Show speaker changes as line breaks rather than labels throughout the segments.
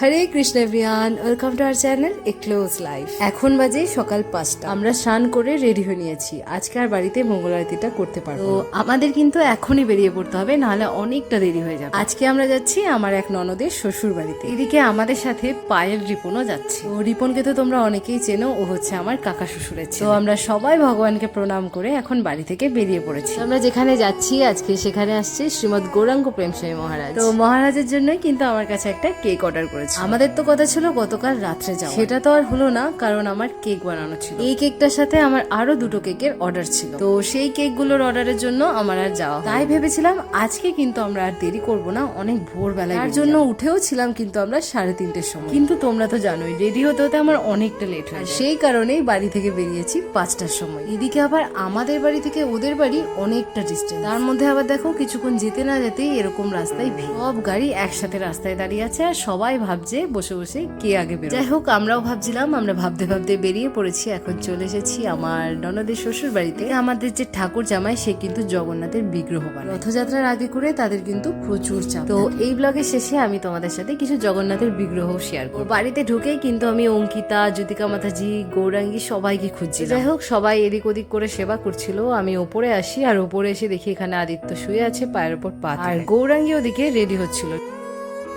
Hare Krishna everyone welcome to our channel a close life এখন বাজে সকাল পাঁচটা। আমরা স্নান করে রেডি হয়ে নিয়েছি। আজকে আর বাড়িতে মঙ্গল আরতিটা করতে পারব তো আমাদের কিন্তু এখনই বেরিয়ে পড়তে হবে নাহলে অনেকটা দেরি হয়ে যাবে। আজকে আমরা যাচ্ছি আমার এক ননদের শ্বশুর বাড়িতে। এদিকে আমাদের সাথে পায়েল রিপনও যাচ্ছে। ও রিপনকে তো তোমরা অনেকেই চেনো ও হচ্ছে আমার কাকা শ্বশুরের। তো আমরা সবাই ভগবানকে প্রণাম করে এখন বাড়ি থেকে বেরিয়ে পড়েছি। আমরা যেখানে যাচ্ছি আজকে সেখানে আসছে শ্রীমদ গৌরাঙ্গ প্রেমস্বামী মহারাজ। তো মহারাজের জন্যই কিন্তু আমার কাছে একটা কেক অর্ডার করেছে। আমাদের তো কথা ছিল গতকাল রাত্রে যাওয়া সেটা তো আর হলো না কারণ আমার কেক বানানো ছিল। এই কেকটার সাথে আমার আরও দুটো কেকের অর্ডার ছিল। তো সেই কেকগুলোর অর্ডারের জন্য আমার আর যাওয়া তাই ভেবেছিলাম আজকে কিন্তু আমরা আর দেরি করব না অনেক ভোরবেলায় তার জন্য উঠেও ছিলাম কিন্তু আমরা সাড়ে তিনটের সময়। কিন্তু তোমরা তো জানোই রেডি হতে হতে আমার অনেকটা লেট হয় সেই কারণেই বাড়ি থেকে বেরিয়েছি পাঁচটার সময়। এদিকে আবার আমাদের বাড়ি থেকে ওদের বাড়ি অনেকটা ডিস্টেন্স তার মধ্যে আবার দেখো কিছুক্ষণ যেতে না যেতেই এরকম রাস্তায় ভিড় সব গাড়ি একসাথে রাস্তায় দাঁড়িয়ে আছে আর সবাই ভাবছে, বসে বসে কে আগে বেরো যাই হোক, আমরাও ভাবছিলাম, আমরা ভাবতে ভাবতে বেরিয়ে পড়েছি, এখন চলে এসেছি আমার ননদের শ্বশুর বাড়িতে আমাদের যে ঠাকুর জামাই, সে কিন্তু জগন্নাথের বিগ্রহ বানায়। রথযাত্রার আগে করে তাদের কিন্তু প্রচুর চাপ। তো এই ব্লগের শেষে আমি তোমাদের সাথে কিছু জগন্নাথের বিগ্রহ শেয়ার করব। বাড়িতে ঢুকেই কিন্তু আমি অঙ্কিতা, জ্যোতিকা মাতাজি, গৌরাঙ্গী সবাইকে খুঁজছি যাই হোক, সবাই এদিক ওদিক করে সেবা করছিল। আমি ওপরে আসি, আর ওপরে এসে দেখি এখানে আদিত্য শুয়ে আছে, পায়ের ওপর পা আর গৌরাঙ্গী ওদিকে রেডি হচ্ছিল।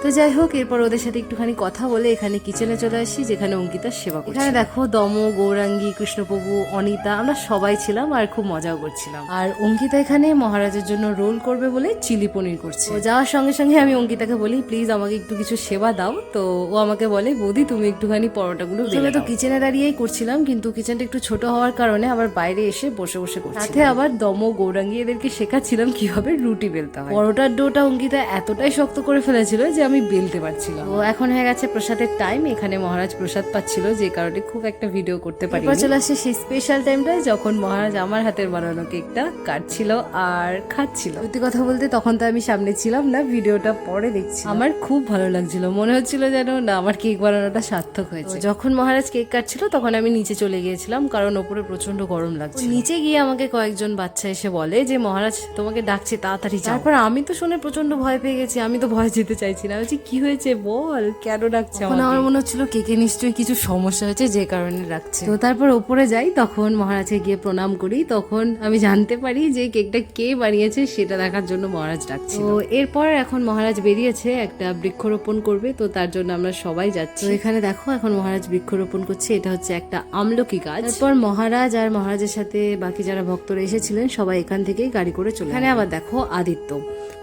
তো যাই হোক এরপর ওদের সাথে একটুখানি কথা বলে এখানে কিচেনে চলে আসি যেখানে অঙ্কিতার সেবা করছে। এখানে দেখো দম গৌরাঙ্গী কৃষ্ণপ্রভু অনিতা আমরা সবাই ছিলাম আর খুব মজাও করছিলাম। আর অঙ্কিতা এখানে মহারাজের জন্য রোল করবে বলে চিলি পনির করছে। যাওয়ার সঙ্গে সঙ্গে আমি অঙ্কিতাকে বলি প্লিজ আমাকে একটু কিছু সেবা দাও। তো ও আমাকে বলে বৌদি তুমি একটুখানি পরোটাগুলো আসলে তো কিচেনে দাঁড়িয়েই করছিলাম কিন্তু কিচেনটা একটু ছোট হওয়ার কারণে আবার বাইরে এসে বসে বসে করছি সাথে আবার দম গৌরাঙ্গী এদেরকে শেখাচ্ছিলাম কীভাবে রুটি বেলতে হয়। পরোটার ডোটা অঙ্কিতা এতটাই শক্ত করে ফেলেছিল যে আমি বেলতে পারছিলাম। তো এখন হয়ে গেছে প্রসাদের টাইম এখানে মহারাজ প্রসাদ পাচ্ছিল যে কারণে খুব একটা ভিডিও করতে পারি চলে আসে সেই স্পেশাল টাইমটা যখন মহারাজ আমার হাতের বানানো কেকটা কাটছিল আর খাচ্ছিল। সত্যি কথা বলতে তখন তো আমি সামনে ছিলাম না ভিডিওটা পরে দেখছি আমার খুব ভালো লাগছিল। মনে হচ্ছিল যেন না আমার কেক বানানোটা সার্থক হয়েছে। যখন মহারাজ কেক কাটছিল তখন আমি নিচে চলে গিয়েছিলাম কারণ ওপরে প্রচণ্ড গরম লাগছে নিচে গিয়ে আমাকে কয়েকজন বাচ্চা এসে বলে যে মহারাজ তোমাকে ডাকছে তাড়াতাড়ি তারপর আমি তো শুনে প্রচণ্ড ভয় পেয়ে গেছি। আমি তো ভয় যেতে চাইছি না। আমি বলছি কি হয়েছে বল কেন ডাকছে তখন আমার মনে হচ্ছিল কেকে নিশ্চয়ই কিছু সমস্যা হয়েছে যে কারণে ডাকছে। তো তারপর ওপরে যাই তখন মহারাজকে গিয়ে প্রণাম করি। তখন আমি জানতে পারি যে কেকটা কে বানিয়েছে সেটা দেখার জন্য মহারাজ ডাকছে তো এরপর এখন মহারাজ বেরিয়েছে একটা বৃক্ষরোপণ করবে তো তার জন্য আমরা সবাই যাচ্ছি। তো এখানে দেখো এখন মহারাজ বৃক্ষরোপণ করছে এটা হচ্ছে একটা আমলকি গাছ। তারপর মহারাজ আর মহারাজের সাথে বাকি যারা ভক্তরা এসেছিলেন সবাই এখান থেকেই গাড়ি করে চলে এখানে আবার দেখো আদিত্য।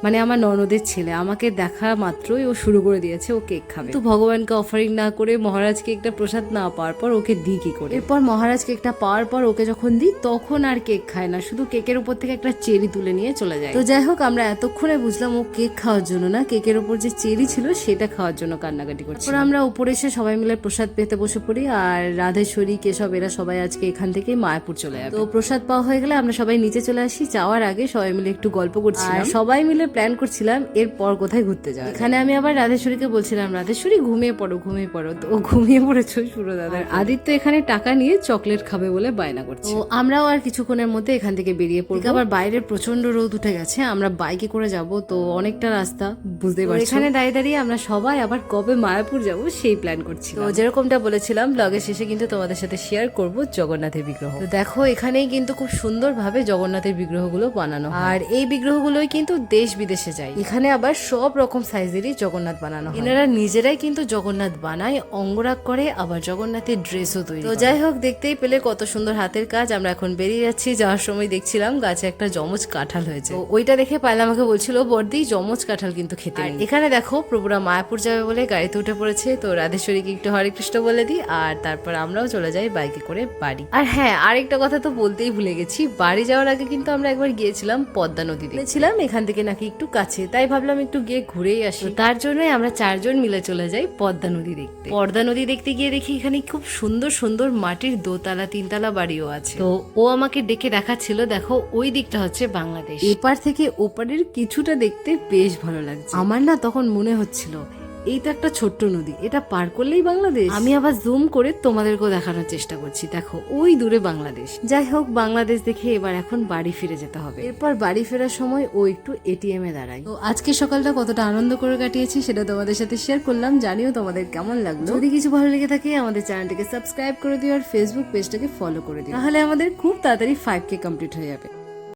মানে আমার ননদের ছেলে আমাকে দেখা মাত্রই ও শুরু করে দিয়েছে ও কেক খাবে। তো ভগবানকে অফারিং না করে মহারাজ কেকটা প্রসাদ না পাওয়ার পর ওকে দিই কি করে? এরপর মহারাজ কেকটা পাওয়ার পর ওকে যখন দিই তখন আর কেক খায় না। শুধু কেকের উপর থেকে একটা চেরি তুলে নিয়ে চলে যায়। তো যাই হোক আমরা এতক্ষণে বুঝলাম ও কেক খাওয়ার জন্য না কেকের উপর যে চেরি ছিল সেটা খাওয়ার জন্য কান্নাকাটি করছে তারপর আমরা উপরে এসে সবাই মিলে প্রসাদ পেতে বসে পড়ি আর রাধেশ্বরী কেশব এরা সবাই আজকে এখান থেকে মায়াপুর চলে যাবে। তো প্রসাদ পাওয়া হয়ে গেলে আমরা সবাই নিচে চলে আসি যাওয়ার আগে সবাই মিলে একটু গল্প করছিলাম। সবাই মিলে প্ল্যান করছিলাম এরপর কোথায় ঘুরতে যাওয়া এখানে আমি আবার রাধেশ্বরীকে বলছিলাম রাধেশ্বরী ঘুমিয়ে পড়ো ঘুমিয়ে পড়ো। তো ও ঘুমিয়ে পড়েছো সুরো দাদা আদিত্য এখানে টাকা নিয়ে চকলেট খাবে বলে বায়না করছে। তো আমরাও আর কিছুক্ষণের মধ্যে এখান থেকে বেরিয়ে পড়ি আবার বাইরে প্রচণ্ড রোদ উঠে গেছে আমরা বাইকে করে যাব তো অনেকটা রাস্তা বুঝতে পারছি? এখানে দাঁড়িয়ে দাঁড়িয়ে আমরা সবাই আবার কবে মায়াপুর যাব সেই প্ল্যান করছি তো যেরকমটা বলেছিলাম ব্লগের শেষে কিন্তু তোমাদের সাথে শেয়ার করব জগন্নাথের বিগ্রহ। তো দেখো এখানেই কিন্তু খুব সুন্দরভাবে জগন্নাথের বিগ্রহগুলো বানানো আর এই বিগ্রহগুলোই কিন্তু দেশ বিদেশে যায়। এখানে আবার সব রকম সাইজেরই জগন্নাথ বানানো হয়। এনারা নিজেরাই কিন্তু জগন্নাথ বানায় অঙ্গরাগ করে আবার জগন্নাথের ড্রেসও তৈরি তো যাই হোক দেখতেই পেলে কত সুন্দর হাতের কাজ। আমরা এখন বেরিয়ে যাচ্ছি যাওয়ার সময় দেখছিলাম গাছে একটা জমজ কাঁঠাল হয়েছে। তো ওইটা দেখে পাইলে আমাকে বলছিল বর্দি জমজ কাঁঠাল কিন্তু খেতে। এখানে দেখো প্রভুরা মায়াপুর যাবে বলে গাড়িতে উঠে পড়েছে। তো রাধেশ্বরীকে একটু হরে কৃষ্ণ বলে দিই আর তারপর আমরাও চলে যাই বাইকে করে বাড়ি। আর হ্যাঁ আরেকটা কথা তো বলতেই ভুলে গেছি বাড়ি যাওয়ার আগে কিন্তু আমরা একবার গিয়েছিলাম পদ্মা নদীতে। ছিলাম এখান থেকে নাকি একটু কাছে তাই ভাবলাম একটু গিয়ে ঘুরেই আসি। তো তার জন্যই আমরা চারজন মিলে চলে যাই পদ্মা নদী দেখতে। পদ্মা নদী দেখতে গিয়ে দেখি এখানে খুব সুন্দর সুন্দর মাটির দোতলা, তিনতলা বাড়িও আছে। তো ও আমাকে ডেকে দেখাচ্ছিল, দেখো ওই দিকটা হচ্ছে বাংলাদেশ। এপার থেকে ওপারের কিছুটা দেখতে বেশ ভালো লাগছে। আমার না তখন মনে হচ্ছিল এই তো একটা ছোট্ট নদী। এটা পার করলেই বাংলাদেশ। আমি আবার জুম করে তোমাদেরকেও দেখানোর চেষ্টা করছি। দেখো ওই দূরে বাংলাদেশ। যাই হোক বাংলাদেশ দেখে এবার এখন বাড়ি ফিরে যেতে হবে। এরপর বাড়ি ফেরার সময় ও একটু এটিএম এ দাঁড়ায়। তো আজকে সকালটা কতটা আনন্দ করে কাটিয়েছি সেটা তোমাদের সাথে শেয়ার করলাম জানিও তোমাদের কেমন লাগল। যদি কিছু ভালো লেগে থাকে আমাদের চ্যানেলটিকে সাবস্ক্রাইব করে দিও আর ফেসবুক পেজটাকে ফলো করে দিও। তাহলে আমাদের খুব তাড়াতাড়ি ফাইভ কে কমপ্লিট হয়ে যাবে।